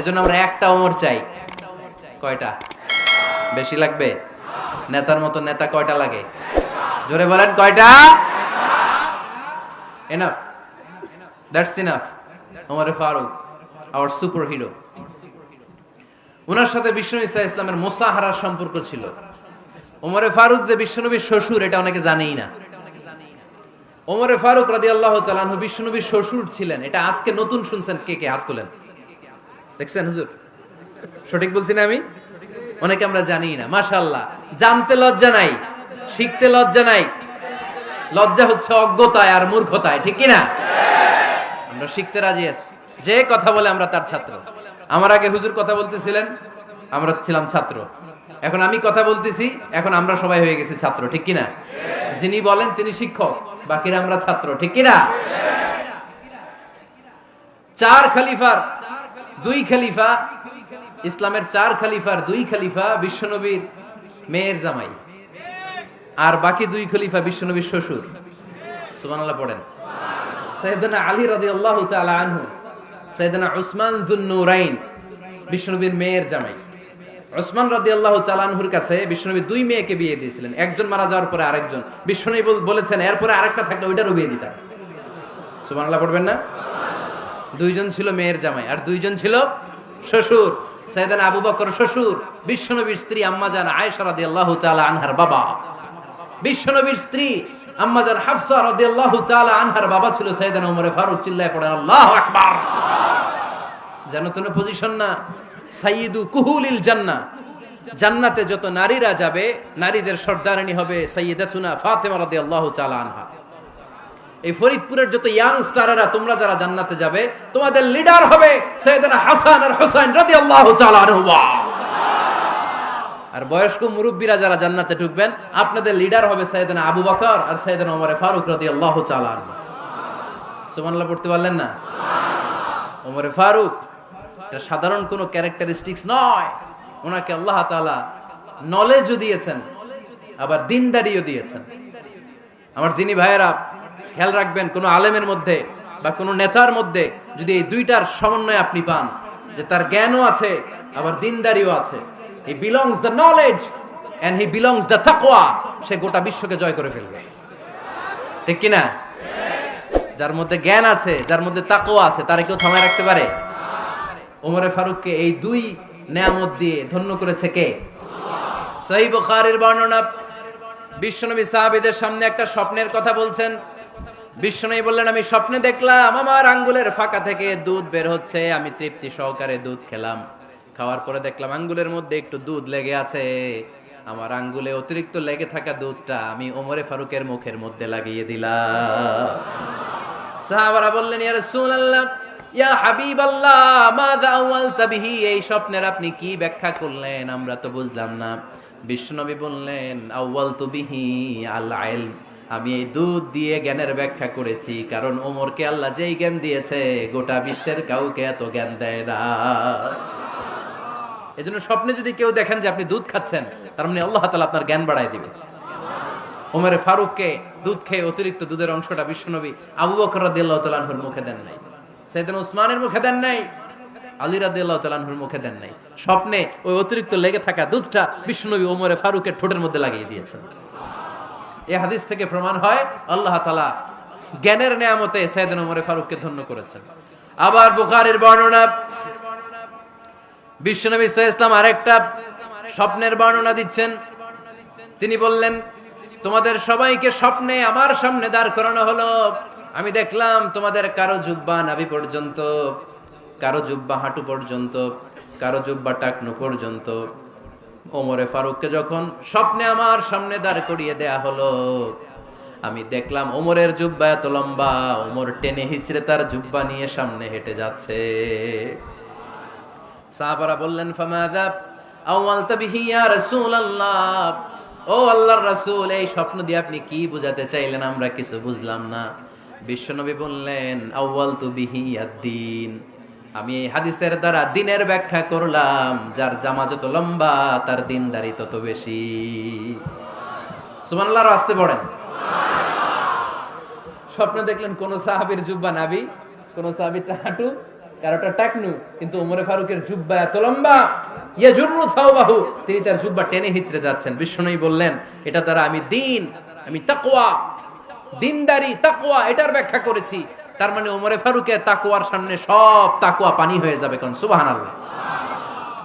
এজন্য আমরা একটা ওমর চাই। কয়টা? বেশি লাগবে? নেতার মতো নেতা কয়টা লাগে? জোরে বলেন, কয়টা? Enough that's enough Omar Faruk our super hero ওনার সাথে বিষ্ণু ইসা ইসলামের মোসাহারার সম্পর্ক ছিল। ওমরে ফারুক যে বিশ্বনবীর শ্বশুর, এটা অনেকে জানেই না। ওমরে ফারুক রাদি আল্লাহ তালানহু বিশ্বনবীর শ্বশুর ছিলেন। এটা আজকে নতুন শুনছেন কে কে, হাত তোলেন। দেখছেন হুজুর? সঠিক বলছি না আমি? অনেকে আমরা জানি না মাশাল্লাহ জানতে লজ্জা নাই, শিখতে লজ্জা নাই। লজ্জা হচ্ছে অজ্ঞতায় আর মূর্খতায়, ঠিক কি না আমরা শিখতে রাজি আছি। যে কথা বলে আমরা তার ছাত্র। আমার আগে হুজুর কথা বলতেছিলেন, আমরা ছিলাম ছাত্র। এখন আমি কথা বলতেছি, এখন আমরা সবাই হয়ে গেছি ছাত্র, ঠিক কি না যিনি বলেন তিনি শিক্ষক, বাকিরা আমরা ছাত্র, ঠিক কি না চার খলিফার দুই খালিফা, ইসলামের চার খালিফার দুই খালিফা বিশ্বনবীর মেয়ের জামাই। আর বাকি দুই খলিফা বিশ্বনবীর শ্বশুর। সুবহানাল্লাহ পড়েন। সৈয়দনা আলী রাদিয়াল্লাহু তাআলা আনহু সৈয়দনা উসমান যুন্নুরাইন বিশ্বনবীর মেয়ের জামাই। উসমান রাদিয়াল্লাহু তাআলা আনহুর কাছে বিশ্বনবী দুই মেয়েকে বিয়ে দিয়েছিলেন। একজন মারা যাওয়ার পরে আরেকজন। বিশ্বনবী বলেছেন, এরপরে আরেকটা থাকলে ওইটারও বিয়ে দিতাম। সুবহানাল্লাহ পড়বেন না? দুইজন ছিল মেয়ের জামাই আর দুইজন ছিল শ্বশুর। সাইদান আবু বকর শ্বশুর, বিশ্বনবীর স্ত্রী আম্মাজান আয়েশা রাদিয়াল্লাহু তাআলা আনহার বাবা। বিশ্বনবীর স্ত্রী হাফসা রাদিয়াল্লাহু তাআলা আনহার বাবা ছিল সাইদান ফারুক, চিল্লায় আল্লাহু আকবার। তেন পজিশন না। সাইয়্যিদু কুহুলিল জান্নাহ। জান্নাতে যত নারীরা যাবে, নারীদের সর্দারিনী হবে সাইয়্যিদাতুনা ফাতেমা রাদিয়াল্লাহু তাআলা আনহা। এই ফরিদপুরের যত ইয়াং স্টারেরা তোমরা যারা জান্নাতে যাবে, তোমাদের লিডার হবে সৈয়দনা হাসান আর হোসেন রাদিয়াল্লাহু তাআলা আনহুমা। আর বয়স্ক মুরব্বীরা যারা জান্নাতে ঢুকবেন, আপনাদের লিডার হবে সৈয়দনা আবু বকর আর সৈয়দনা ওমর ফারুক রাদিয়াল্লাহু তাআলা আনহু। সুবহানাল্লাহ, পড়তে পারলেন না? ওমরে ফারুক, এটা সাধারণ কোনো ক্যারেক্টারিস্টিক্স নয়। ওনাকে আল্লাহ তাআলা নলেজও দিয়েছেন, আবার দিনদারিও দিয়েছেন। আমার যিনি ভাইয়েরা খেয়াল রাখবেন, কোনো আলেমের মধ্যে বা কোনো নেতার মধ্যে যদি এই দুইটার সমন্বয় আপনি পান, যে তার জ্ঞানও আছে, আবার দিনদারিও আছে। He belongs the knowledge and he belongs the তাকওয়া সে গোটা বিশ্বকে জয় করে ফেলবে। ঠিক কি না? যার মধ্যে জ্ঞান আছে, যার মধ্যে তাকোয়া আছে, তারা কেউ থামায় রাখতে পারে? ওমরে ফারুককে এই দুই নেয়ামত দিয়ে ধন্য করেছে কে? সহি বুখারীর বর্ণনা বিশ্বনবী সাহাবীদের সামনে একটা স্বপ্নের কথা বলছেন। বিশ্বনবী বললেন, আমি স্বপ্নে দেখলাম, আমার আঙ্গুলের ফাঁকা থেকে দুধ বের হচ্ছে, আমি তৃপ্তি সহকারে দুধ খেলাম। খাওয়ার পরে দেখলাম আঙ্গুলের মধ্যে একটু দুধ লেগে আছে। আমার আঙ্গুলে অতিরিক্ত লেগে থাকা দুধটা আমি ওমরে ফারুকের মুখের মধ্যে লাগিয়ে দিলাম। সাহাবারা বললেন, ইয়া রাসূলুল্লাহ, ইয়া হাবিবাল্লাহ বিহি, এই স্বপ্নের আপনি কি ব্যাখ্যা করলেন? আমরা তো বুঝলাম না। বিশ্বনবী বললেন আউয়ালতু বিহি আল ইলম আমি এই দুধ দিয়ে জ্ঞানের ব্যাখ্যা করেছি, কারণ ওমরকে আল্লাহ যেই জ্ঞান দিয়েছে, গোটা বিশ্বের কাউকে এত জ্ঞান দেয় না। এজন্য স্বপ্নে যদি কেউ দেখেন যে আপনি দুধ খাচ্ছেন, তার মানে আল্লাহ তালা আপনার জ্ঞান বাড়ায় দিবে। ওমরে ফারুককে দুধ খেয়ে অতিরিক্ত দুধের অংশটা বিশ্বনবী আবু বকর রাদিয়াল্লাহু তাআলা আনহুর মুখে দেন নাই, সাইয়েদনা উসমানের মুখে দেন নাই। আলী রাদিয়াল্লাহু তাআলা আনহুর মুখে দেন নাই। স্বপ্নে ওই অতিরিক্ত লেগে থাকা দুধটা বিশ্বনবী ওমরে ফারুকের ঠোঁটের মধ্যে লাগিয়ে দিয়েছেন। এই হাদিস থেকে প্রমাণ হয়, আল্লাহ তাআলা জ্ঞানের নেয়ামতে সাইয়েদনা ওমরে ফারুককে ধন্য করেছেন। আবার বুখারীর বর্ণনা বিশ্বনবী সাল্লাল্লাহু ইসলাম আরেকটা স্বপ্নের বর্ণনা দিচ্ছেন। তিনি বললেন, তোমাদের সবাইকে স্বপ্নে আমার সামনে দাঁড় করানো হলো। আমি দেখলাম তোমাদের কারও জুব্বা নাভি পর্যন্ত। কারও জুব্বা হাঁটু পর্যন্ত, কারও জুব্বা টাকনু পর্যন্ত। ওমরে ফারুককে যখন স্বপ্নে আমার সামনে দাঁড় করিয়ে দেয়া হলো, আমি দেখলাম ওমরের জুব্বা এত লম্বা, ওমর টেনে হিচড়ে তার জুব্বা নিয়ে সামনে হেঁটে যাচ্ছে। সাহাবারা বললেন ফামাদা আওয়ালতা বিহি ইয়া রাসূলুল্লাহ? ও আল্লাহর রাসূল, এই স্বপ্ন দিয়ে আপনি কি বোঝাতে চাইলেন? আমরা কিছু বুঝলাম না। বিশ্বনবী বললেন আউয়ালতু বিহি আদ-দ্বীন আমি এই হাদিসের দ্বারা দিনের ব্যাখ্যা করলাম, যার জামা যত লম্বা, তার দিনদারি তত বেশি। সুবহানাল্লাহ আসতে পড়েন। স্বপ্ন দেখলেন কোন সাহাবীর জুব্বা নাবি কোন সাহাবীর হাঁটু কারোটা টাকনু, কিন্তু উমরে ফারুকের জুব্বা এত লম্বা ইয়া জুরনু থাওবাহু তিনি তার জুব্বা টেনে হিচড়ে যাচ্ছেন। বিষ্ণুই বললেন, এটা দ্বারা আমি দিন, আমি তাকওয়া, দিনদারি, তাকওয়া, এটার ব্যাখ্যা করেছি। তার মানে ওমরে ফারুকের তাকওয়ার সামনে সব তাকুয়া পানি হয়ে যাবে কোন সুবহানাল্লাহ।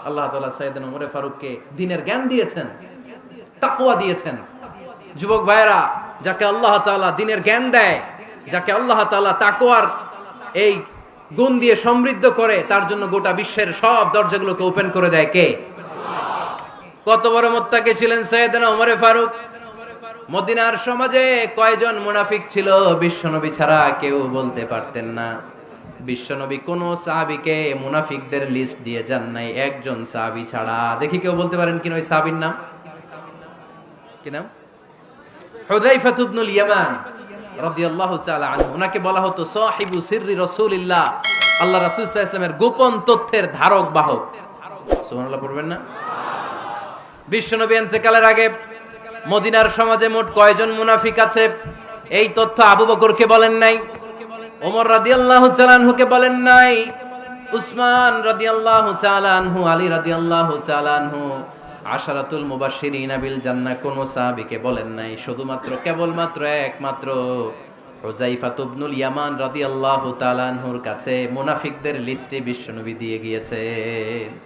আল্লাহ তাআলা সাইয়েদনা উমরে ফারুককে দিনের জ্ঞান দিয়েছেন, তাকওয়া দিয়েছেন। যুবক ভাইরা যাকে আল্লাহ তাআলা দিনের জ্ঞান দেয়, যাকে আল্লাহ তাআলা তাকওয়ার এই গুণ দিয়ে সমৃদ্ধ করে, তার জন্য গোটা বিশ্বের সব দরজাগুলোকে ওপেন করে দেয় কে? কত বড় মোত্তাকে ছিলেন সৈয়দনা ওমরে ফারুক? মদিনার সমাজে কয়জন মুনাফিক ছিল? বিশ্বনবী ছাড়া কেউ বলতে পারতেন না। বিশ্বনবী কোন সাহাবিকে মুনাফিকদের লিস্ট দিয়ে যান নাই। একজন সাহাবি ছাড়া। দেখি কেউ বলতে পারেন কিনা ওই সাহাবির নাম? কি নাম? হুযাইফাতু ইবনুল ইয়ামান রাদিয়াল্লাহু তাআলা আনহু। উনাকে বলা হতো সাহিবু সিররি রাসূলিল্লাহ। আল্লাহ রাসূল সাল্লাল্লাহু আলাইহি গোপন তথ্যের ধারক, বাহক। সুবহানাল্লাহ, পড়বেন না? বিশ্বনবী ইন্তেকালের আগে মদিনার সমাজে মোট কয়জন মুনাফিক আছে? এই তথ্য আবু বকরকে বলেন নাই। ওমর রাদিয়াল্লাহু তাআলা আনহুকে বলেন নাই। উসমান রাদিয়াল্লাহু তাআলা আনহু, আলী রাদিয়াল্লাহু তাআলা আনহু, আশারাতুল মুবাশশিরিন বিল জান্নাহ, কোন সাহাবীকে বলেন নাই। শুধুমাত্র, কেবলমাত্র একমাত্র হুযাইফা ইবনুল ইয়ামান রাদিয়াল্লাহু তাআলা আনহুর কাছে মুনাফিকদের লিস্টে বিশ্বনবী দিয়ে গিয়েছেন।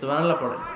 সুবহানাল্লাহ, পড়েন।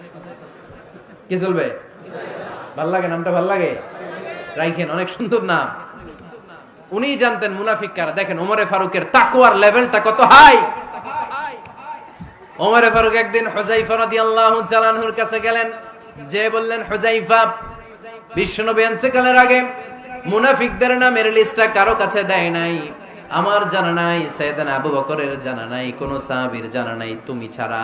কি চলবে? ভালো লাগে, নামটা ভালো লাগে? রাইখেন, অনেক সুন্দর নাম। উনি জানতেন মুনাফিক কারা। দেখেন, ওমরে ফারুকের তাকওয়ার লেভেলটা কত হাই! ওমরে ফারুক একদিন হুজাইফা রাদিয়াল্লাহু তাআলা আনহুর কাছে গেলেন। যে বললেন হুজাইফা বিশ্বনবী ইন্তেকালের আগে মুনাফিকদের নামের লিস্টটা কারও কাছে দেয় নাই। আমার জানা নাই সাইয়েদানা আবু বকরের জানা নাই, কোন সাহাবীর জানা নাই। তুমি ছাড়া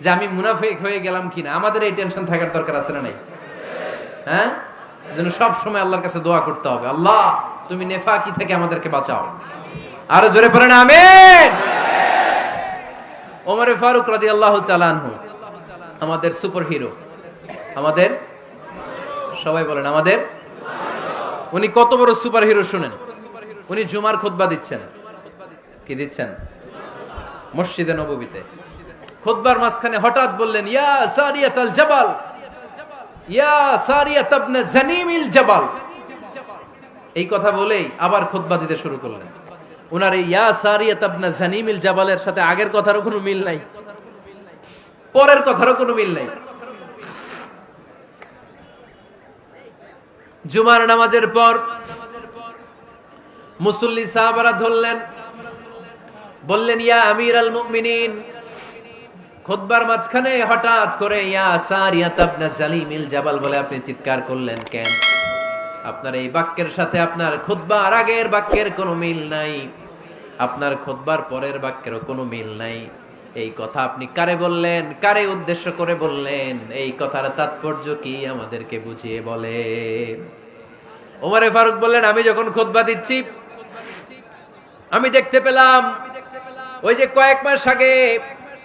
যে আমি মুনাফিক হয়ে গেলাম কিনা? আমাদের এই টেনশন থাকার দরকার আছে না নাই? হ্যাঁ? যেন সব সময় আল্লাহর কাছে দোয়া করতে হবে। আল্লাহ, তুমি নেফাকি থেকে আমাদেরকে বাঁচাও। আরও জোরে পড়েন আমিন! ওমরে ফারুক রাদিয়াল্লাহু চালানহু আমাদের সুপার হিরো আমাদের? সবাই বলেন, আমাদের? উনি কত বড় সুপার হিরো শুনেন? উনি জুমার খুতবা দিচ্ছেন। কি দিচ্ছেন? মসজিদে নববীতে। খুতবার মাঝখানে হঠাৎ বললেন, ইয়া সারিয়াত আল জাবাল, ইয়া সারিয়াত ইবনে জানিমিল জাবাল। এই কথা বলেই আবার খুতবা দিতে শুরু করলেন। উনার এই ইয়া সারিয়াত ইবনে জানিমিল জাবালের সাথে আগের কথারও কোনো মিল নাই, পরের কথারও কোনো মিল নাই। জুমার নামাজের পর মুসল্লি সাহাবারা ধরলেন, বললেন, ইয়া আমির আল মুমিনিন খুতবার মাঝখানে হঠাৎ করে, ইয়া সারিয়াত ইবনে জালিমিল জাবাল বলে আপনি চিৎকার করলেন কেন? আপনার এই বাক্যের সাথে আপনার খুতবার আগের বাক্যের কোনো মিল নাই। আপনার খোদবার পরের বাক্যেরও কোনো মিল নাই। এই কথা আপনি কারে বললেন? কারে উদ্দেশ্য করে বললেন? এই কথার তাৎপর্য কি আমাদেরকে বুঝিয়ে বলেন ওমরে ফারুক বললেন, আমি যখন খোদবা দিচ্ছি, আমি দেখতে পেলাম, ওই যে কয়েক মাস আগে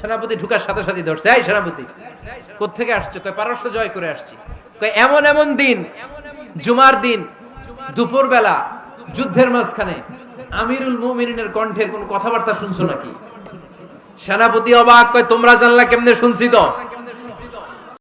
সেনাপতি ঢুকার সাথে সাথে ধরছে, এই সেনাপতি কোথেকে আসছে? কয়, পারস্য জয় করে আসছি। কয়, এমন এমন দিন, জুমার দিন দুপুর বেলা যুদ্ধের মাঝখানে, আমিরুল মুমিনিনের কণ্ঠের কোন কথাবার্তা শুনছো নাকি? সেনাপতি অবাক, কয়, তোমরা জানলা কেমনে শুনছি তো?